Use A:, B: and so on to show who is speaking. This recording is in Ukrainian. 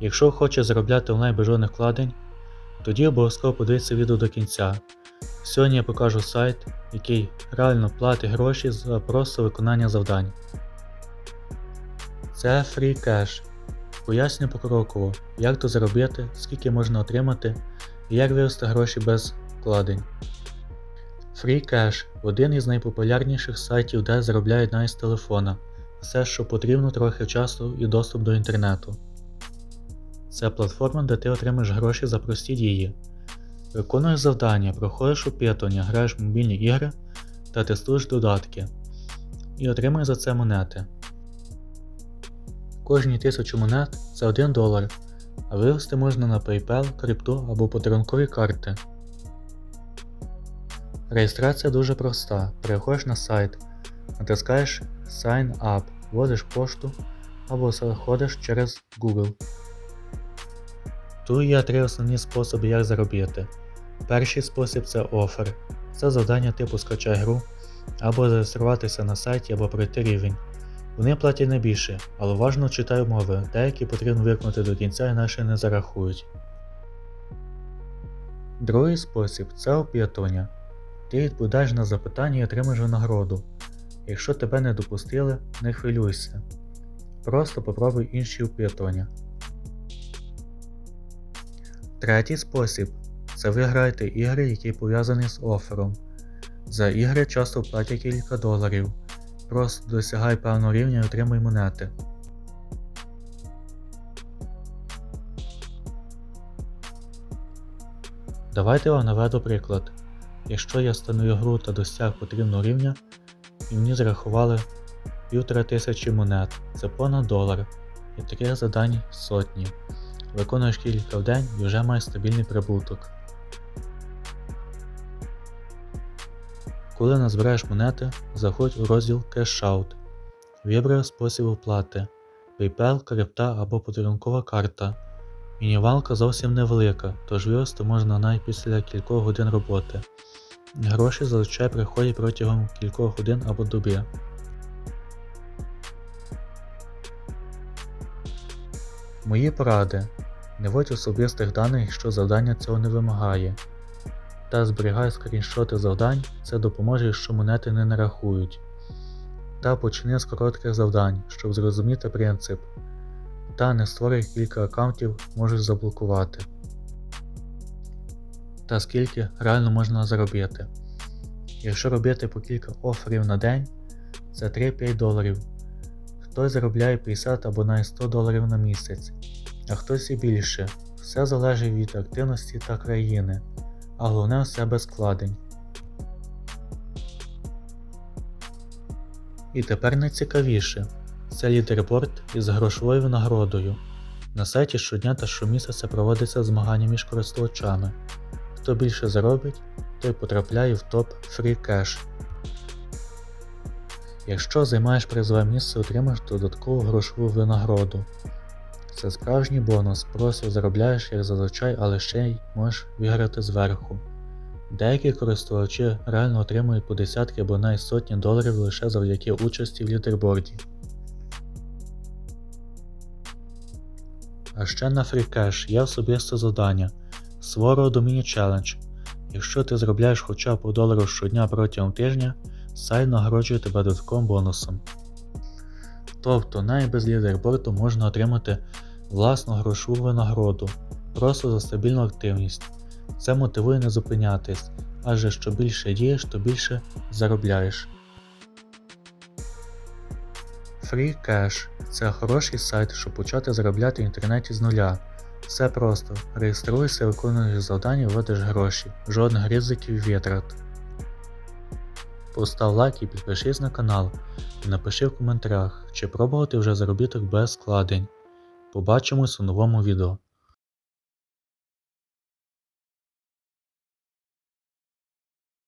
A: Якщо хочеш заробляти онлайн без жодних вкладень, тоді обов'язково подивися відео до кінця. Сьогодні я покажу сайт, який реально платить гроші за просто виконання завдань. Це FreeCash. Поясню покроково, як то заробити, скільки можна отримати і як вивести гроші без вкладень. FreeCash один із найпопулярніших сайтів, де заробляють навіть з телефона. Все, що потрібно, трохи часу і доступ до інтернету. Це платформа, де ти отримаєш гроші за прості дії. Виконуєш завдання, проходиш опитування, граєш в мобільні ігри та тестуєш додатки. І отримуєш за це монети. Кожні 1000 монет це 1 долар, а вивести можна на PayPal, крипту або подарункові карти. Реєстрація дуже проста. Переходиш на сайт, натискаєш Sign Up, вводиш пошту або заходиш через Google. Тут є три основні способи, як заробити. Перший спосіб це офер. Це завдання типу скачай гру, або зареєструватися на сайті, або пройти рівень. Вони платять не більше, але уважно читай умови, деякі потрібно виконати до кінця інакше не зарахують. Другий спосіб це опитування. Ти відповідаєш на запитання і отримаєш винагороду. Якщо тебе не допустили, не хвилюйся. Просто попробуй інші опитування. Третій спосіб це ви ігри, які пов'язані з офером. За ігри часто платять кілька доларів. Просто досягай певного рівня і отримуй монети. Давайте вам наведу приклад. Якщо я встановив гру та досяг потрібного рівня, і мені зарахували 1500 монет, це понад долар, і таких завдань сотні. Виконуєш кілька в день і вже маєш стабільний прибуток. Коли назбираєш монети, заходь у розділ Cash Out. Вибрав спосіб оплати PayPal, крипта або подарункова карта. Мінімалка зовсім невелика, тож вивести можна навіть після кількох годин роботи. Гроші зазвичай приходять протягом кількох годин або доби. Мої поради. Не вводь особистих даних, якщо завдання цього не вимагає. Та зберігай скріншоти завдань, це допоможе, якщо монети не нарахують. Та почни з коротких завдань, щоб зрозуміти принцип. Та не створюй кілька аккаунтів, можеш заблокувати. Та скільки реально можна заробити. Якщо робити по кілька оферів на день, це 3-5 доларів. Хтось заробляє 50 або навіть 100 доларів на місяць, а хтось і більше. Все залежить від активності та країни, а головне все без складень. І тепер найцікавіше це лідерборд із грошовою винагородою. На сайті щодня та щомісяця проводиться змагання між користувачами. Хто більше заробить, той потрапляє в топ Free Cash. Якщо займаєш призове місце, отримаєш додаткову грошову винагороду. Це справжній бонус, просто заробляєш як зазвичай, але ще й можеш виграти зверху. Деякі користувачі реально отримують по десятки або навіть сотні доларів лише завдяки участі в лідерборді. А ще на FreeCash є особисте завдання свого до міні-челендж. Якщо ти заробляєш хоча б по долару щодня протягом тижня, сайт нагороджує тебе додатковим бонусом. Тобто навіть без лідерборду можна отримати власну грошову винагороду просто за стабільну активність. Це мотивує не зупинятись, адже що більше дієш, то більше заробляєш. FreeCash це хороший сайт, щоб почати заробляти в інтернеті з нуля. Все просто. Реєструєшся, виконуєш завдання, вводиш гроші, жодних ризиків витрат. Постав лайк і підпишись на канал і напиши в коментарях, чи пробував ти вже заробіток без складень. Побачимось у новому відео.